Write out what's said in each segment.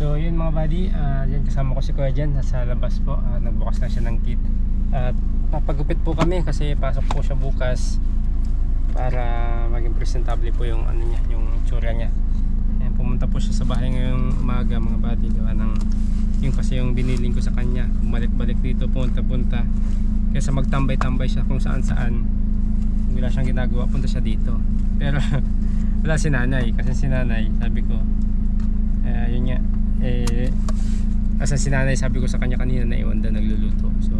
So yun mga buddy, ah, yan kasama ko si Kuya dyan, nasa labas po, Ah, nagbukas lang siya ng kit. At papagupit po kami kasi pasok po siya bukas para maging presentable po yung ano niya, yung tsura niya. Ayan, pumunta po siya sa bahay ngayong umaga mga buddy, gawa ng yung kasi yung biniling ko sa kanya, bumalik-balik dito, punta-punta. Kaysa magtambay-tambay siya kung saan-saan, wala siyang ginagawa, punta siya dito. Pero wala si nanay, kasi si nanay, sabi ko, eh, yun nga, eh, asa si nanay sabi ko sa kanya kanina na iwan daw nagluluto. So,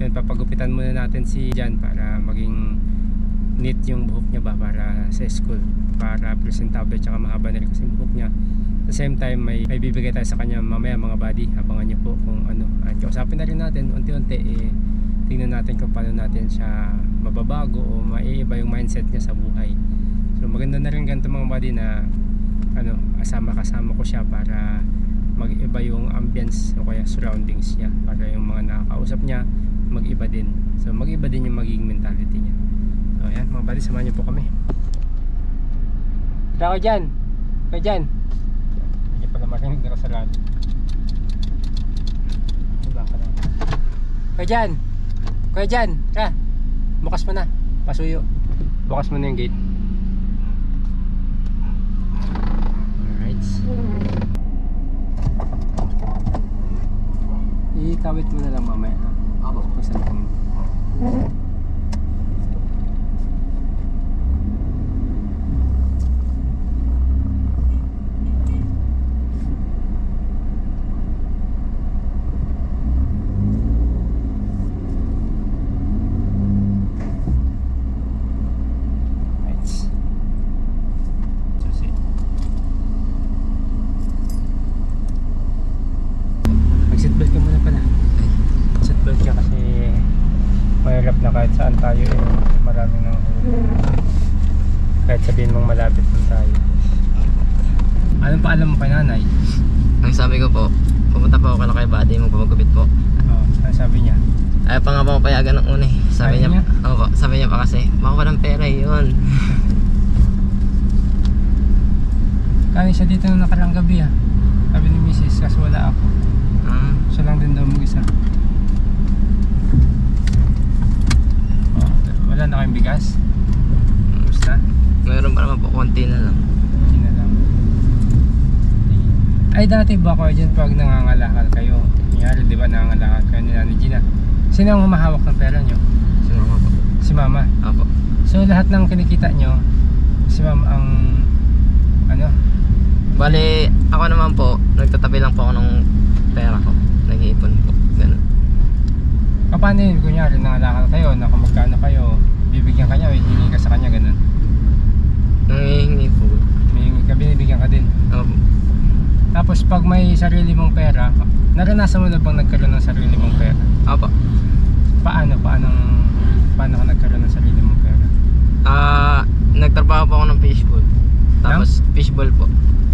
yun, papagupitan muna natin si Jan para maging neat yung buhok niya ba para sa school para presentable tsaka mahaba na rin kasi yung buhok niya. The same time may, may bibigay tayo sa kanya mamaya mga buddy. Abangan niyo po kung ano. At kausapin na rin natin unti-unti eh, tingnan natin kung paano natin siya mababago o maiiba yung mindset niya sa buhay. So maganda na rin ganito mga buddy na ano kasama kasama ko siya para mag-iba yung ambience o kaya surroundings niya para yung mga nakakausap niya mag-iba din. So mag-iba din yung magiging mentality niya. So ayan mga buddy samahan niyo po kami. Tara ko dyan. Kaya dyan. Hindi pala marinig na kasalanan Wala ka na. Kaya dyan. Kaya dyan. Tara. Bukas mo na. Pasuyo. Bukas mo na yung gate Alright Ikawit mo na lang mamaya? Ako Kung saan tingin Right. Susi. Mag-seatbelt ka muna pala. Seatbelt ka kasi mahirap na kahit saan tayo eh. Maraming nang kahit sabihin mong malapit lang tayo. Anong paalam mo kay nanay? Ang sabi ko po, pupunta po ako kay Buddy, magpapagupit po. Oh, ano sabi niya? Ayaw pa nga ako payagan ng una eh. Sabi Ayaw niya, niya? Opo, sabi niya pa kasi, baka walang pera yun. Kanin siya dito nung nakarang gabi ah. Sabi ni Mrs. kasi wala ako. Ah, Siya lang din daw mag-isa. Oh, wala na kayong bigas? Tapos na? mayroon pa naman po, konti na lang. Hindi na lang. Ay dati ba ko dyan pag nangangalakal kayo? Nangyari di ba nangangalakal kayo ni Nani Gina? Sino ang humahawak ng pera nyo? Si mama po. Si Mama. Opo. So lahat ng kinikita nyo, si Mama ang ano? Bali, ako naman po, nagtatabi lang po ako ng pera ko. Nag-iipon po. Ganun. O, Paano yun? Kunyari nangalakal kayo, na kung magkano kayo, bibigyan ka niya o hihingi ka sa kanya, ganun. Nangihingi po. May hingi ka, binibigyan ka din. Opo. Tapos pag may sarili mong pera, naranasan mo na bang nagkaroon ng sarili mong pera? Opo. Paano? Paano, paano ka nagkaroon ng sarili mong pera? Ah, nagtrabaho po ako ng fishbowl. Tapos, fishbowl po.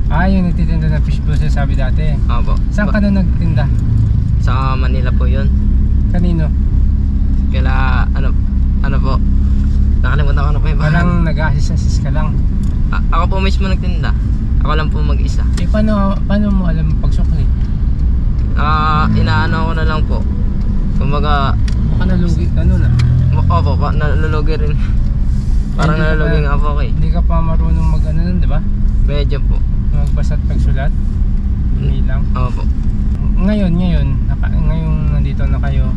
Ah, yung nagtitinda ng fishbowl siya sabi dati. Opo. Saan ka na nagtinda? Sa Manila po yun. Kanino? Kaya, ano, ano po, nakalimutan ko na po yung Parang pangalan. nag-assist-assist ka lang. A- ako po mismo nagtinda. Ako lang po mag-isa. Eh, paano, paano mo alam pagsukli? Ah, inaano ko na lang po. Kumbaga, Baka nalugi ah. m- opo, pa, nalulugi rin. Parang nalulugi nga po ako eh. Hindi ka pa marunong mag ano nun, di ba? Medyo po. Magbasa at pagsulat. Hindi lang. Opo. Ngayon, ngayon, naka, ngayong nandito na kayo,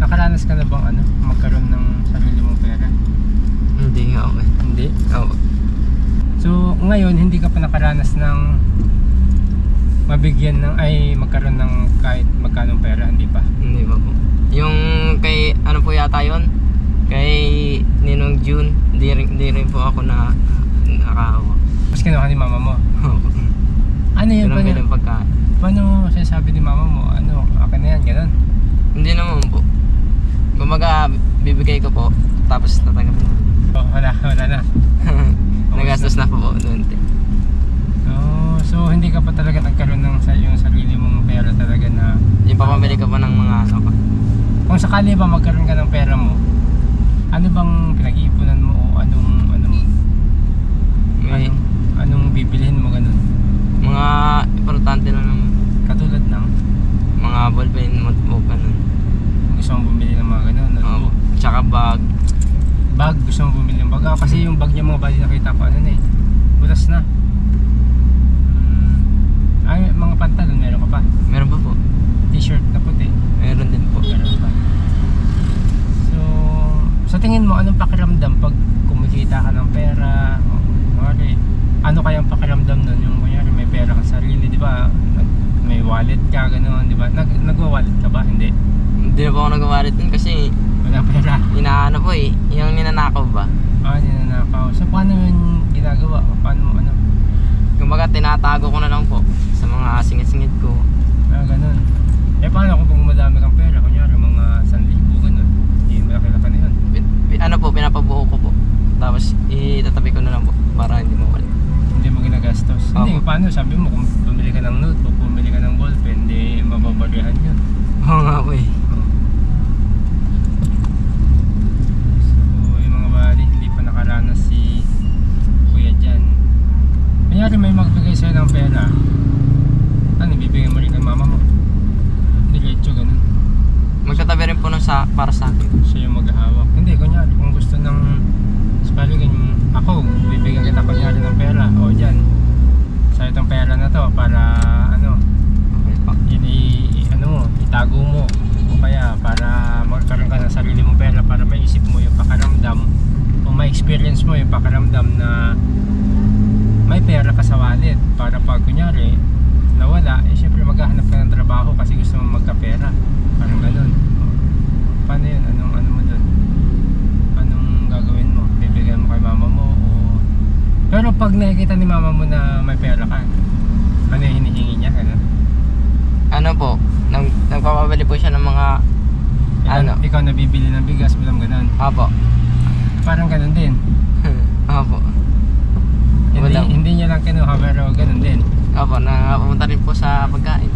nakaranas ka na bang ano, magkaroon ng sarili mong pera? Hindi nga ako eh. Hindi. Opo. So, ngayon, hindi ka pa nakaranas ng mabigyan ng, ay magkaroon ng kahit magkanong pera, hindi pa. Hindi pa po. Yung kay, ano po yata yon Kay Ninong June, hindi rin, hindi rin po ako na nakahawa. Mas kinuha ni mama mo. Ano yun? Paano, bilang pagkain. paano sinasabi ni mama mo? Ano, akin na yan, ganun. Hindi naman po. Kumbaga, bibigay ko po, tapos tatanggapin ko. Oh, wala, wala na. Nagastos na po po doon so hindi ka pa talaga nagkaroon ng sa yung sarili mong pera talaga na yung pamamili ka pa ng mga ano ka kung sakali ba magkaroon ka ng pera mo ano bang pinag-iipunan mo o anong anong May, anong, anong bibilihin mo ganun? Mga importante lang naman katulad ng? Mga ballpen notebook ganun. Gusto mong bumili ng mga ganun notebook? Um, tsaka bag. Bag gusto mong bumili ng bag. Ah, kasi yung bag niya mga bali nakita ko ano na eh butas na. Ay, mga pantalon meron ka pa. Meron pa po. T-shirt na puti. Meron din po. Meron pa. So, sa tingin mo, anong pakiramdam pag kumikita ka ng pera? O, kunwari, ano kayang pakiramdam nun? Yung kunyari may pera ka sarili, di ba? Nag, may wallet ka, gano'n, di ba? Nag, nagwa-wallet ka ba? Hindi. Hindi na po ako nagawalit din kasi Wala pera. inaano po eh. Yung ninanakaw ba? Ah, ninanakaw. So, paano yun ginagawa? Paano mo, ano? Kumbaga tinatago ko na lang po mga singit-singit ko. Ah, ganun. Eh, paano kung madami kang pera? Kunyari, mga 1,000, ganun. Hindi malaki-laki na pi- ano po, pinapabuo ko po. Tapos itatabi ko na lang po para hindi mawala. Hindi mo ginagastos. Opo. Hindi, paano? Sabi mo, kung bumili ka ng notebook, bumili ka ng ballpen, hindi mababarihan yun. Oo nga po eh. So, yung mga bali, hindi pa nakaranas si Kuya dyan. Kanyari may magbigay sa'yo ng pera, ano, bibigyan mo rin kay mama mo? Diretso, ganun. Magtatabi rin po nun sa, para sa akin. Siya yung maghahawak. Hindi, kunyari, kung gusto ng spalligin, ako, bibigyan kita kunyari ng pera, o dyan, sa itong pera na to, para, ano, Okay po. yun i, i- ano mo, itago mo o kaya para magkaroon ka ng sarili mong pera para maisip mo yung pakaramdam o ma-experience mo yung pakaramdam na may pera ka sa wallet para pag kunyari nawala, eh syempre maghahanap ka ng trabaho kasi gusto mo magkapera parang ganun paano yun? Anong ano mo dun? Anong gagawin mo? Bibigyan mo kay mama mo o pero pag nakikita ni mama mo na may pera ka ano yung hinihingi niya? Ganun? Ano po, nag, nagpapabili po siya ng mga, Ikaw, Ano? ikaw nabibili ng bigas, walang ganun. apo. Parang ganun din. Apo. Hindi, Walang- hindi niya lang kinuha pero ganun din. Apo, nakapunta rin po sa pagkain.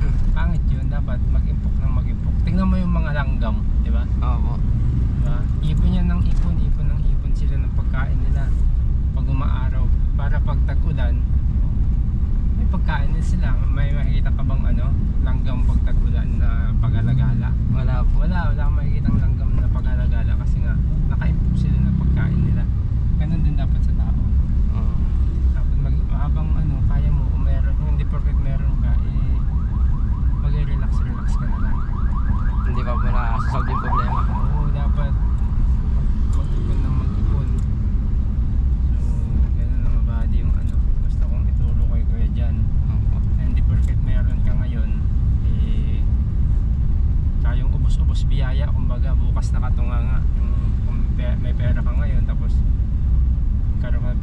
Ba? Pangit yun, dapat mag-impok ng mag-impok. Tingnan mo yung mga langgam, di ba? Opo. Diba? Ipon yan ng ipon, ipon ng ipon sila ng pagkain nila pag umaaraw para pag tag-ulan may pagkain din sila may makikita ka bang ano langgam pag tag-ulan na pag-alagala Wala po. wala, wala kang makikita langgam na pag-alagala kasi nga nakaimpok sila ng pagkain nila ganun din dapat sa tao Oo. dapat mag, habang ano kaya mo kung meron hindi porket meron ka mag-relax relax ka na lang Hindi pa po nakasasolve yung problema. Oo, dapat mag-ipon mag-ipon. So, ganun lang mabadi yung ano. Basta kung ituro kay Kuya dyan. Hindi perfect meron ka ngayon, eh, tsaka yung ubos-ubos biyaya, kumbaga bukas nakatunga nga. Yung, kung may pera ka ngayon, tapos karoon ka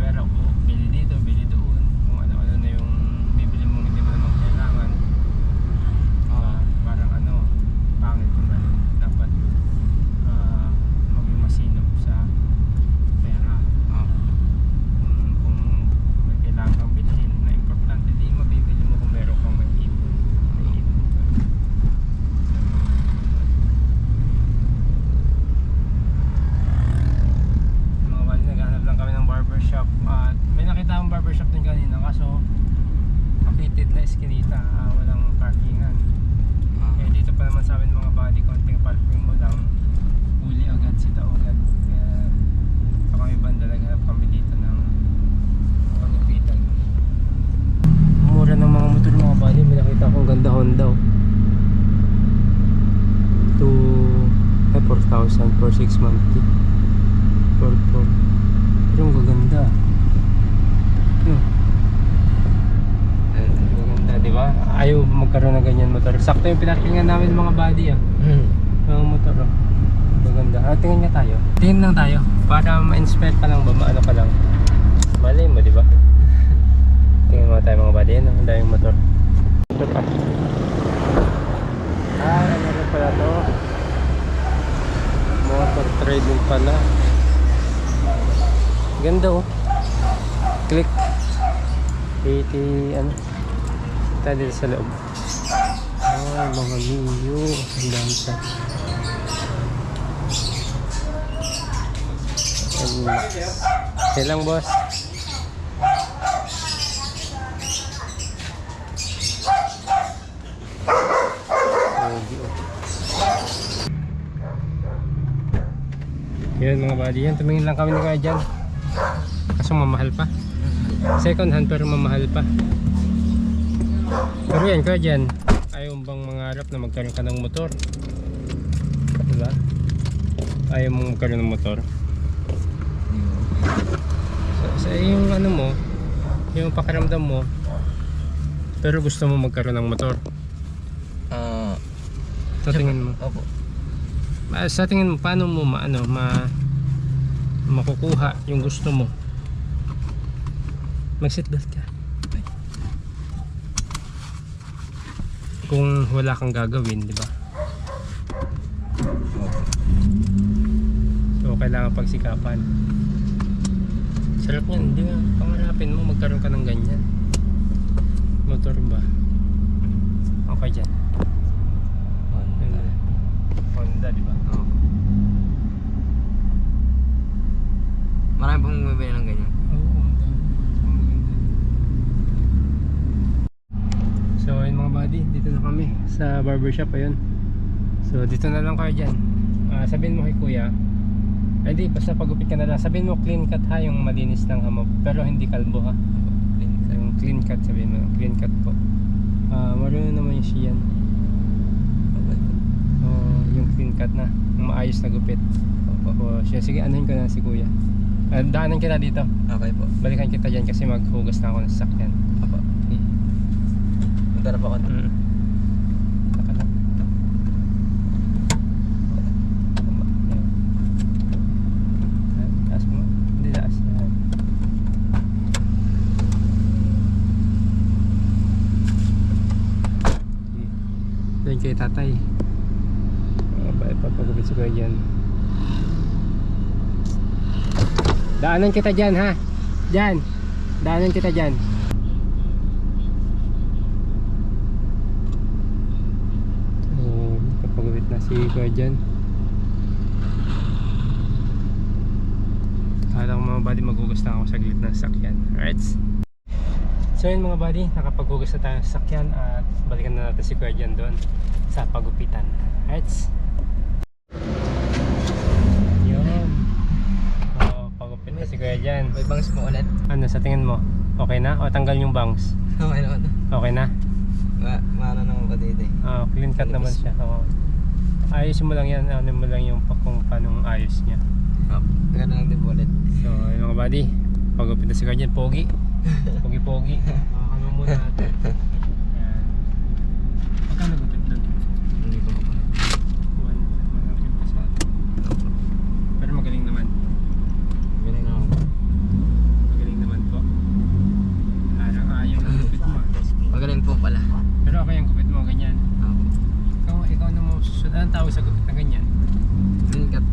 1,000 for 6 monthly purple pero ang gaganda. Hmm. Eh, gaganda diba ayaw magkaroon ng ganyan motor. Sakto yung pinarkingan namin mga body ah. Hmm. mga motor ah. Gaganda. Ah tingin nga tayo. Tingin lang tayo. Para ma-inspire ka lang ba? Maano ka lang? Malay mo diba tingin mo tayo mga body yan ang daming motor? Ito pa. Ah ano pala to. Motor trading pala. Ganda oh. Click. 80 ano. Tayo dito sa loob. Ah, mga Mio. Ang dami sa. Okay lang boss. Ready, oh. Yun mga buddy yan, tumingin lang kami ni Kuya dyan. Kaso mamahal pa. Second hand pero mamahal pa. Pero yan Kuya dyan, ayaw bang mangarap na magkaroon ka ng motor? Diba? Ayaw mong magkaroon ng motor? Sa, sa yung ano mo, yung pakiramdam mo, pero gusto mo magkaroon ng motor. Ah, Sa tingin mo. opo. Ah, Sa tingin mo, paano mo maano, ma, makukuha yung gusto mo? Mag-seatbelt ka. Kung wala kang gagawin, di ba? So, kailangan pagsikapan. Sarap yan, hindi nga. Pangarapin mo, magkaroon ka ng ganyan. Motor ba? Okay dyan. Honda. Honda, di ba? Oo. Marami pong bumibili ng ganyan. Oo, ang dami. So ayun mga buddy, dito na kami sa barbershop ayun. So dito na lang kayo dyan. Ah, sabihin mo kay kuya, ay di, basta pagupit ka na lang. Sabihin mo clean cut ha, yung malinis ng hamog. Pero hindi kalbo ha. Yung clean cut, sabihin mo, clean cut po. Ah, marunong naman yung siyan. Yung clean cut na, yung maayos na gupit. Opo, siya, sige, anuhin ko na si kuya. Ah, daanan kita dito. Okay po. Balikan kita dyan kasi maghugas na ako ng sasakyan. Apo. Okay. Punta na po ako. Mm. Saka lang. Yan. Taas mo. Hindi taas. Yan. Okay. Doon kay tatay. Uh, ba, papagupit si kuya dyan. Daanan kita dyan ha. Dyan. Daanan kita dyan. So, kapagupit na si kuya dyan. Kala ko mga buddy maghugas na ako sa glit ng sakyan. Alright? So yun mga buddy, nakapaghugas na tayo ng sakyan at balikan na natin si kuya dyan doon sa pagupitan. Alright? Yun. So, pagupit na si kuya dyan. May bangs mo ulit. Ano sa tingin mo? Okay na? O tanggal yung bangs? Okay naman. Okay na? Ma maano naman ko dito eh. Ah, clean cut naman siya. Oo. Ayusin mo lang yan, ano mo lang yung pa- kung paano ayos niya. Opo. Ganun lang din po ulit. So, yun mga buddy, pagupit na si Guardian, pogi. Pogi pogi. Makakano muna natin. Yan. Magkano gupit doon? Hindi ko pa. One, one hundred sa atin. Pero magaling naman. Bili na ako. Magaling naman po. Parang ayaw ng gupit mo. ah. Magaling po pala. Pero okay ang gupit mo, ganyan. Opo. Ikaw, ikaw na mo susunod. Anong tawag sa gupit na ganyan? Clean cut.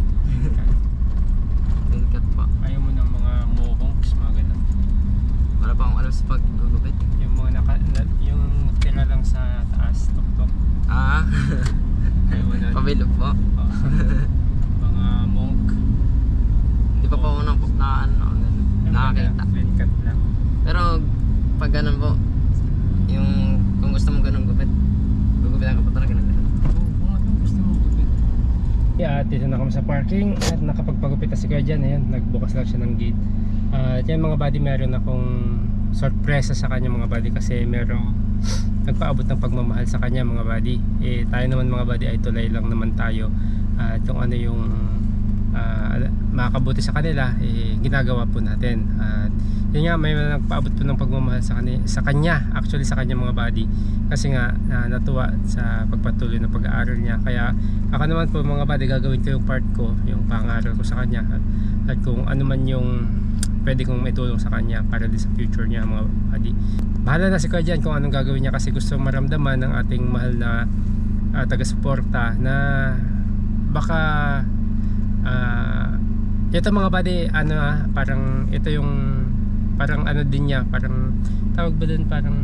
Clean cut po. Ayaw mo ng mga mohawks, mga ganun. Wala pa akong alam sa paggugupit. Yung mga naka, na- yung tira lang sa taas, tok-tok. Ah. Ayaw mo na. Pabilog po. Oh. mga monk. Hindi pa po ako na, na ano. Clean cut lang. Pero pag ganun po, Yung kung gusto mo ganun gupit. Gugupitan ka pa talaga ng ganun. Kung ano gusto mo gupit. Yeah, at dito na kami sa parking at nakapagpagupit na si Kuya Jan. Ayan, nagbukas lang siya ng gate. At yan mga buddy, meron akong sorpresa sa kanya mga buddy kasi meron nagpaabot ng pagmamahal sa kanya mga buddy. Eh, tayo naman mga buddy ay tulay lang naman tayo. At kung ano yung ah, makakabuti sa kanila, eh, ginagawa po natin. At yun nga, may nagpaabot po ng pagmamahal sa, kanya, sa kanya, actually sa kanya mga buddy. Kasi nga, ah, natuwa sa pagpatuloy ng pag-aaral niya. Kaya ako naman po mga buddy, gagawin ko yung part ko, yung pangaral ko sa kanya. At, at kung ano man yung pwede kong maitulong sa kanya para din sa future niya mga buddy. Bahala na si Kuya kung anong gagawin niya kasi gusto maramdaman ng ating mahal na ah, taga-suporta na baka ah ito mga buddy ano ah, parang ito yung parang ano din niya parang tawag ba dun parang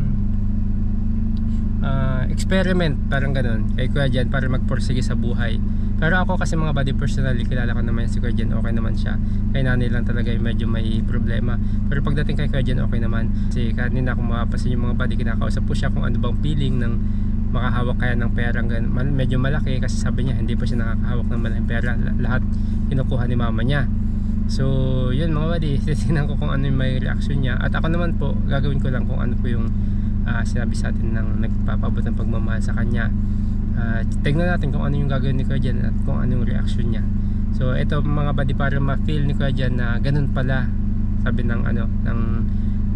ah, experiment parang ganun. Kay Kuya Jan para magporsige sa buhay. Pero ako kasi mga buddy personally kilala ko naman si Kuya Jan okay naman siya. Kay nanay lang talaga yung medyo may problema. Pero pagdating kay Kuya Jan okay naman. Kasi kanina kung mapapasin yung mga buddy kinakausap po siya kung ano bang feeling ng makahawak kaya ng perang gan- mal- medyo malaki kasi sabi niya hindi pa siya nakakahawak ng malaking pera. La- lahat kinukuha ni mama niya. So yun mga buddy titignan ko kung ano yung may reaction niya. At ako naman po gagawin ko lang kung ano po yung ah, sinabi sa atin ng nagpapabot ng pagmamahal sa kanya. At tignan natin kung ano yung gagawin ni Kuya at kung ano yung reaction niya. So ito mga buddy para ma-feel ni Kuya na ganun pala sabi ng ano ng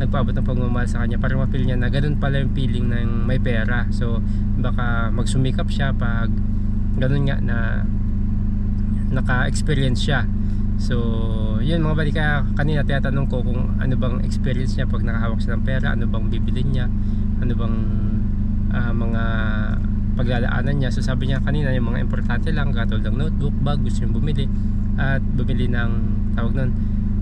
nagpaabot ng pagmamahal sa kanya para ma-feel niya na ganun pala yung feeling ng may pera. So baka magsumikap siya pag ganun nga na naka-experience siya. So yun mga kaya kanina tinatanong ko kung ano bang experience niya pag nakahawak siya ng pera ano bang bibilin niya ano bang ah, mga paglalaanan niya. So sabi niya kanina yung mga importante lang katulad ng notebook, bag, gusto niyang bumili at bumili ng tawag nun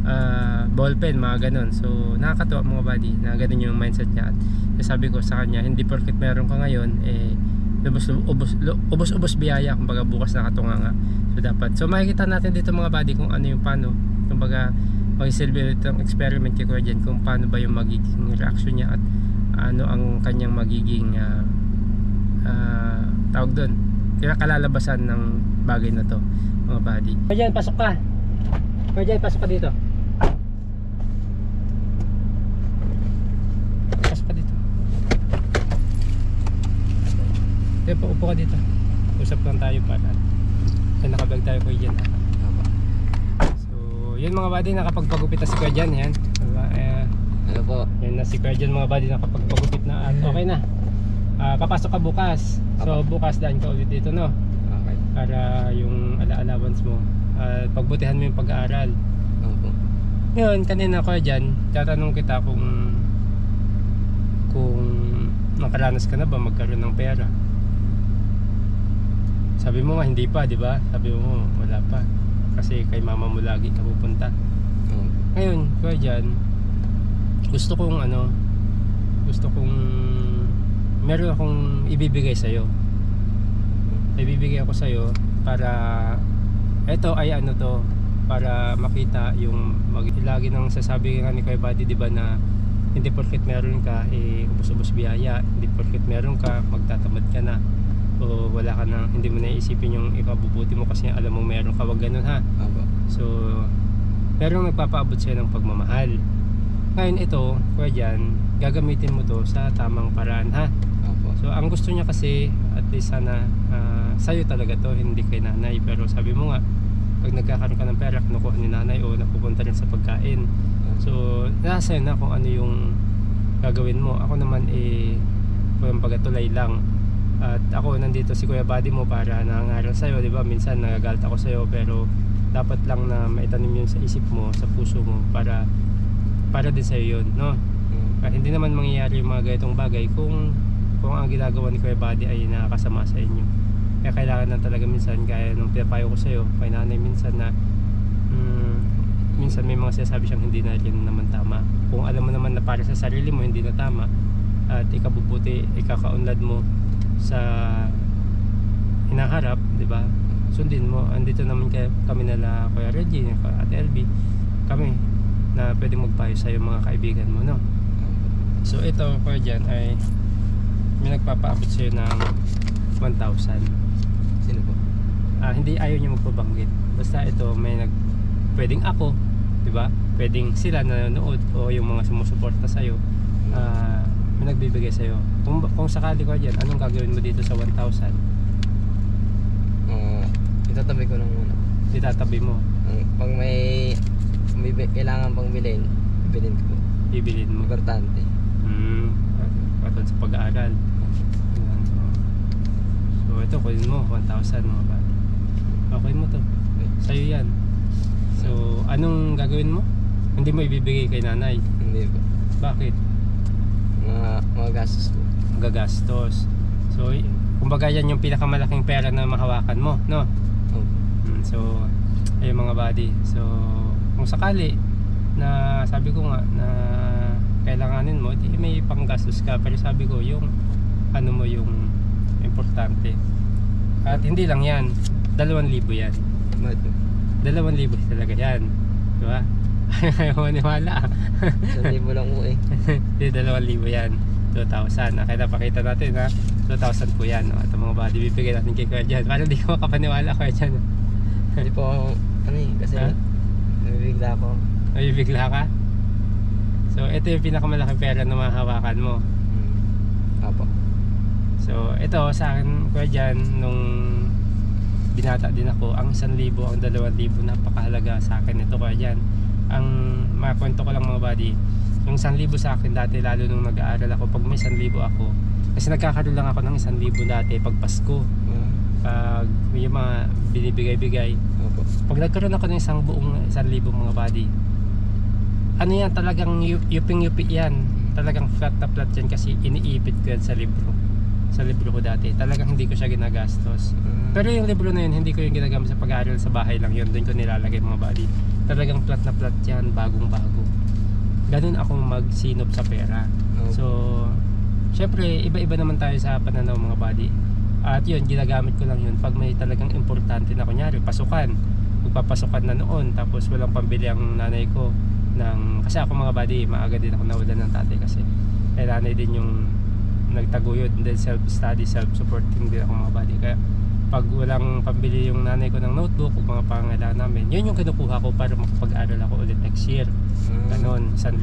ah, ballpen, mga ganun so nakakatuwa mga buddy na ganun yung mindset niya. At sabi ko sa kanya hindi porket meron ka ngayon eh lubos ubos ubos ubos biyaya. Kumbaga bukas nakatunga nga. So dapat. So makikita natin dito mga buddy kung ano yung paano. Kumbaga mag-celebrate itong experiment kay Kuya kung paano ba yung magiging reaction niya at ano ang kanyang magiging ah, ah, tawag doon kaya kalalabasan ng bagay na to mga buddy. Kuya pasok ka. Kuya pasok ka dito pasok ka dito Kaya pa upo ka dito. Usap lang tayo para kaya nakablog tayo Kuya Jan. ha? So, yun mga buddy, nakapagpagupit na si Kuya Jan. Yan. Diba? Eh, Ano po? yan na si Kuya Jan mga buddy, nakapagpagupit na at okay na. Ah, papasok ka bukas. So, bukas daan ka ulit dito, no? Okay. Para yung ala-allowance mo. At pagbutihan mo yung pag-aaral. Opo. Ngayon, kanina Kuya Jan, tatanong kita kung kung nakaranas ka na ba magkaroon ng pera. Sabi mo nga hindi pa, di ba? Sabi mo wala pa. Kasi kay mama mo lagi ka pupunta. Opo. Ngayon, Kuya Jan, gusto kong ano, gusto kong meron akong ibibigay sa'yo. Ibibigay ako sa'yo para eto ay ano to para makita yung mag lagi nang sasabi nga ni Kuya Buddy di ba na hindi porket meron ka eh ubos-ubos biyaya hindi porket meron ka magtatamad ka na o wala ka na hindi mo naiisipin yung ikabubuti mo kasi alam mo meron ka wag ganun ha Opo. So, merong nagpapaabot sa'yo ng pagmamahal. Ngayon ito, kuya dyan, gagamitin mo to sa tamang paraan ha. Opo. So, ang gusto niya kasi, at least sana, ah, sa'yo talaga to, hindi kay nanay. Pero sabi mo nga, pag nagkakaroon ka ng pera, kinukuha ni nanay o napupunta rin sa pagkain. So, nasa na kung ano yung gagawin mo. Ako naman eh, kumbaga tulay lang. At ako nandito si Kuya Buddy mo para nangangaral sa'yo, di ba? Minsan nagagalit ako sa'yo pero dapat lang na maitanim yun sa isip mo, sa puso mo para para din sa'yo yun, no? Ah, hindi naman mangyayari yung mga ganitong bagay kung kung ang ginagawa ni Kuya Buddy ay nakakasama sa inyo. Kaya kailangan na talaga minsan, kaya nung pinapayo ko sa'yo, kay nanay minsan na mm, minsan may mga sinasabi siyang hindi na rin naman tama. Kung alam mo naman na para sa sarili mo hindi na tama at ikabubuti, ikakaunlad mo sa hinaharap, di ba? Sundin mo. Andito naman kay, kami nala Kuya Reggie, at LB, kami na pwede magpayo sa mga kaibigan mo, no? So ito Kuya dyan ay may nagpapaabot sa'yo ng 1,000. Sino po? Ah, hindi ayaw niya magpabanggit. Basta ito, may nag... Pwedeng ako, di ba? Pwedeng sila na nanonood o yung mga sumusuporta sa'yo. Ah, may nagbibigay sa'yo. Kung, kung sakali ko dyan, anong gagawin mo dito sa 1,000? Oo. itatabi ko lang muna. Itatabi mo, Ang, pag may bibi, kailangan pang bilhin, bilhin ko. bibilin mo. Importante. Hmm, patod sa pag-aaral. So. ito, kunin mo, 1,000 mga bata. Okay mo to. Sa'yo yan. So, anong gagawin mo? Hindi mo ibibigay kay nanay. Hindi po. Bakit? Mga, mga gastos po. Gagastos. So, kumbaga yan yung pinakamalaking pera na mahawakan mo, no? Oo. Mm, So, ayun mga buddy. So, kung sakali na sabi ko nga na kailanganin mo, di may panggastos ka. Pero sabi ko, yung ano mo yung importante. At hindi lang yan. Dalawang libo yan. Dalawang libo talaga yan. Di ba? Ayaw maniwala. Isang libo lang po eh. Hindi, dalawang libo yan. 2,000. Ah, Kaya napakita natin ha. 2,000 po yan. Ito mga buddy, bibigyan natin kay Kuya Jan. Parang di ko makapaniwala Kuya Jan. Hindi po ako, ano eh, kasi Ha? nabibigla ako. Nabibigla ka? So, ito yung pinakamalaking pera na mahahawakan mo. Hmm. Apo. So, ito sa akin, Kuya Jan, nung binata din ako, ang 1,000, ang 2,000, napakahalaga sa akin ito, Kuya Jan. Ang makwento ko lang mga buddy, yung 1,000 sa akin dati, lalo nung nag-aaral ako, pag may 1,000 ako, kasi nagkakaroon lang ako ng 1,000 dati pag Pasko. Ah, Pag yung mga binibigay-bigay, Opo. pag nagkaroon ako ng isang buong 1,000 mga buddy, ano yan, talagang yu- yuping-yupi yan. Talagang flat na flat yan kasi iniipit ko yan sa libro. Sa libro ko dati. Talagang hindi ko siya ginagastos. Ah, Pero yung libro na yun, hindi ko yung ginagamit sa pag-aaral sa bahay lang yun. Doon ko nilalagay mga buddy. Talagang flat na flat yan, bagong bago. Ganun ako magsinop sa pera. opo. So, syempre, iba-iba naman tayo sa pananaw mga buddy. At yun, ginagamit ko lang yun pag may talagang importante na kunyari, pasukan. Magpapasukan na noon, tapos walang pambili ang nanay ko. Ng, kasi ako mga buddy, maaga din ako nawalan ng tatay kasi eh, nanay din yung nagtaguyod then self-study, self-supporting din ako mga buddy. Kaya pag walang pambili yung nanay ko ng notebook o mga pangailangan namin, yun yung kinukuha ko para makapag-aral ako ulit next year. Ah, Ganon, 1,000.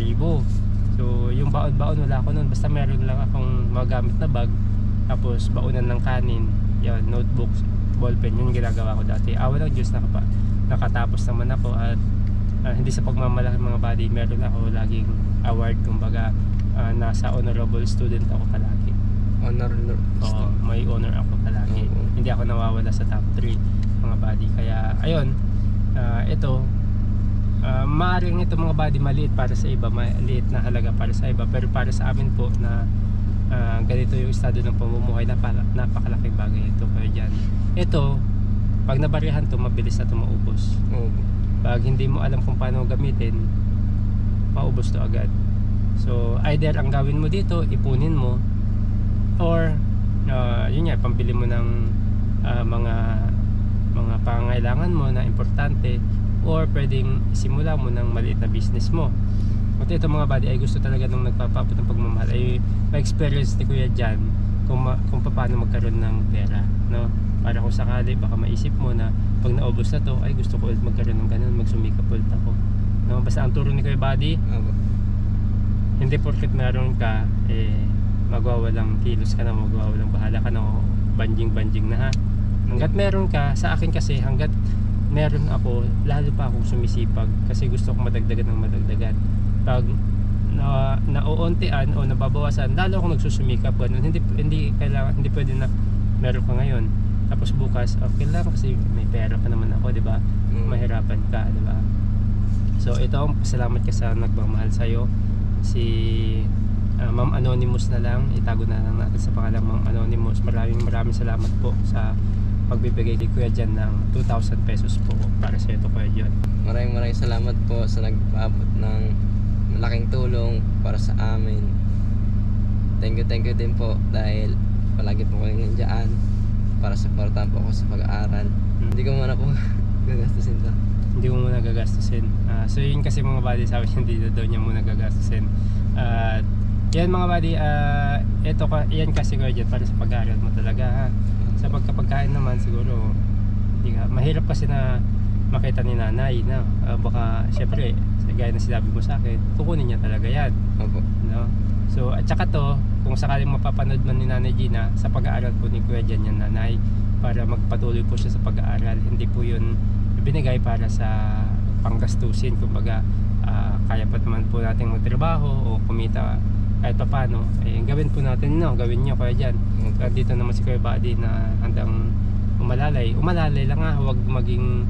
So, yung baon-baon wala ako nun. Basta meron lang akong magamit na bag. Tapos, baonan ng kanin. Yan, notebooks, ballpen. Yun yung ginagawa ko dati. Awa ng Diyos, nakapa, nakatapos naman ako. At ah, hindi sa pagmamalaki mga body, meron ako laging award. Kumbaga, ah, nasa honorable student ako palagi. Honor lord. Oo, may honor ako palagi. Oo. Hindi ako nawawala sa top 3 mga body. Kaya ayun, ah, ito uh, maaaring ito mga body maliit para sa iba, maliit na halaga para sa iba, pero para sa amin po na ah, ganito yung estado ng pamumuhay, napaka, napakalaking bagay ito kayo dyan. Ito, pag nabarihan to, mabilis na ito maubos. Opo. Pag hindi mo alam kung paano gamitin, maubos to agad. So, either ang gawin mo dito, ipunin mo, or, uh, yun nga, pambili mo ng ah, mga mga pangailangan mo na importante, or pwedeng simula mo ng maliit na business mo. At ito mga buddy, ay gusto talaga nung nagpapabot ng pagmamahal, ay ma-experience ni Kuya Jan kung, ma- kung paano magkaroon ng pera, no? Para kung sakali, baka maisip mo na pag naubos na to, ay gusto ko ulit magkaroon ng ganun, magsumikap ulit ako. No? Basta ang turo ni Kuya Buddy, Opo. hindi porket meron ka, eh, magwawalang kilos ka na, magwawalang bahala ka na, o banjing-banjing na ha. Hanggat meron ka, sa akin kasi, hanggat meron ako, lalo pa akong sumisipag kasi gusto ko madagdagan ng madagdagan. Pag na nauuntian o nababawasan, lalo akong nagsusumikap ganun. Hindi hindi kailangan hindi pwede na meron ka ngayon. Tapos bukas, okay lang kasi may pera pa naman ako, 'di ba? Mm. mahirapan ka, di ba? So ito, salamat ka sa nagmamahal sa'yo. Si ah, Ma'am Anonymous na lang, itago na lang natin sa pangalang Ma'am Anonymous. Maraming maraming salamat po sa pagbibigay ni Kuya Jan ng 2,000 pesos po para sa ito Kuya Jan. Maraming maraming salamat po sa nagpaabot ng malaking tulong para sa amin. Thank you, thank you din po dahil palagi po kayo nandiyan para supportahan po ako sa pag-aaral. Hindi ko muna po gagastusin to. Hindi mo muna gagastusin. Ah, so yun kasi mga buddy sabi niya na daw niya muna gagastusin. At Yan mga buddy, ah, ito ka, yan kasi ko dyan para sa pag-aaral mo talaga ha. Sa pagkapagkain naman siguro, hindi ka, mahirap kasi na makita ni nanay na ah, baka syempre, sa gaya na sinabi mo sa akin, kukunin niya talaga yan. Opo. No? So, at saka to, kung sakaling mapapanood man ni Nanay Gina, sa pag-aaral po ni Kuya Jan yan, Nanay, para magpatuloy po siya sa pag-aaral. Hindi po yun binigay para sa panggastusin. Kumbaga, ah, kaya pa naman po natin magtrabaho o kumita kahit pa paano. Eh, gawin po natin, no? Gawin niyo, Kuya Jan. Opo. At dito naman si Kuya Buddy na handang umalalay. Umalalay lang ha, huwag maging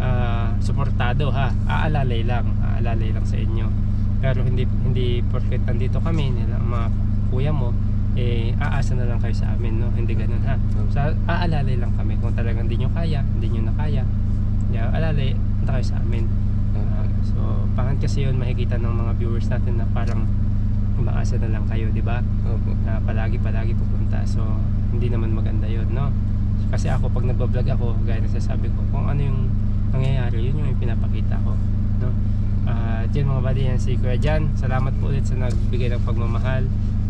ah, suportado ha. Aalalay lang, aalalay lang sa inyo. Pero hindi hindi porket nandito kami nila mga kuya mo eh aasa na lang kayo sa amin no hindi ganoon ha so aalalay lang kami kung talagang hindi nyo kaya hindi nyo na kaya yeah, alalay punta kayo sa amin Ah, so pangan kasi yun makikita ng mga viewers natin na parang umaasa na lang kayo di ba? Opo. na palagi palagi pupunta. So hindi naman maganda yun no? Kasi ako pag nagbablog ako gaya na sasabi ko kung ano yung nangyayari yun yung pinapakita ko no? At yun mga buddy yan si Kuya Jan. Salamat po ulit sa nagbigay ng pagmamahal.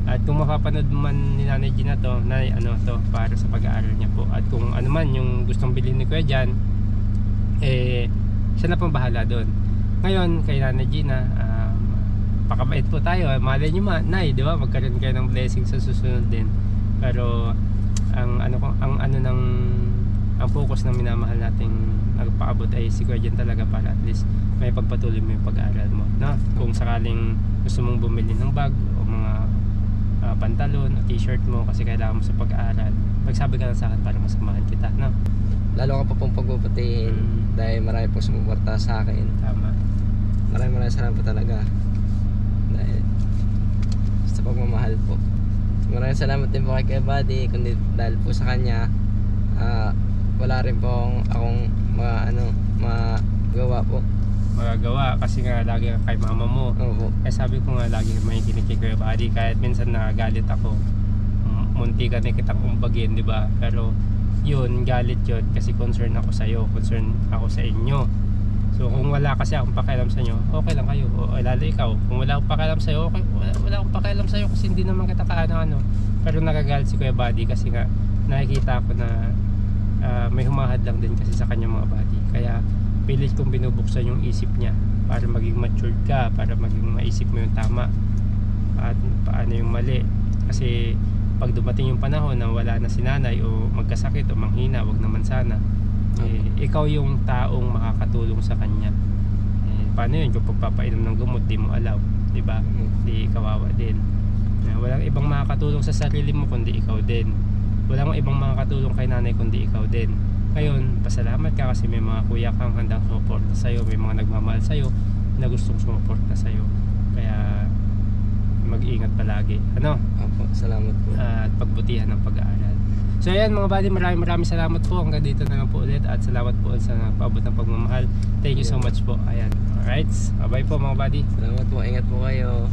At kung mapapanood man ni Nanay Gina to na ano to para sa pag-aaral niya po. At kung ano man yung gustong bilhin ni Kuya Jan eh siya na pong bahala doon. Ngayon kay Nanay Gina um, pakabait po tayo malay nyo ma Nay di ba magkaroon kayo ng blessing sa susunod din pero ang ano ko ang ano ng ang focus ng minamahal nating nagpaabot ay si Kuya talaga para at least may pagpatuloy mo yung pag-aaral mo no kung sakaling gusto mong bumili ng bag o mga ah, pantalon o t-shirt mo kasi kailangan mo sa pag-aaral magsabi ka lang sa akin para masamahan kita no Lalo ka pa pong pagpuputihin Mm. dahil marami po sumuporta sa akin. tama Maraming maraming salamat po talaga. Sa pagmamahal po. Maraming salamat din po kay Kuya Buddy kundi dahil po sa kanya ah, wala rin pong akong mga ano magawa po. magagawa kasi nga lagi ka kay mama mo Opo. Eh sabi ko nga lagi may kay Kuya Buddy kahit minsan nagalit ako. Munti ka na kitang umbagin, di ba? Pero yun, galit yun kasi concern ako sa iyo, concern ako sa inyo. So kung wala kasi akong pakialam sa inyo, okay lang kayo. O lalo ikaw, kung wala akong pakialam sa iyo, okay, wala, wala akong pakialam sa iyo kasi hindi naman kita kaano ano. Pero nagagalit si Kuya Buddy kasi nga nakikita ko na ah, may humahad lang din kasi sa kanyang mga body. Kaya pilit kong binubuksan yung isip niya para maging matured ka, para maging maisip mo yung tama at paano yung mali. Kasi pag dumating yung panahon na wala na si nanay o magkasakit o manghina, wag naman sana. Eh, ikaw yung taong makakatulong sa kanya. Eh, paano yun? Kung pagpapainom ng gamot, di mo alaw. Di ba? Di kawawa din. Eh, walang ibang makakatulong sa sarili mo kundi ikaw din. Walang ibang makakatulong kay nanay kundi ikaw din. Ngayon, pasalamat ka kasi may mga kuya kang handang sumuporta sa'yo, may mga nagmamahal sa'yo na gustong sumuporta sa'yo. Kaya mag-ingat palagi. Ano? Opo. Salamat po. At pagbutihan ng pag-aaral. So ayan mga buddy, maraming maraming salamat po. Hanggang dito na lang po ulit at salamat po sa paabot ng pagmamahal. Thank you so much po. Ayan. Alright. Bye-bye po mga buddy. Salamat po. Ingat po kayo.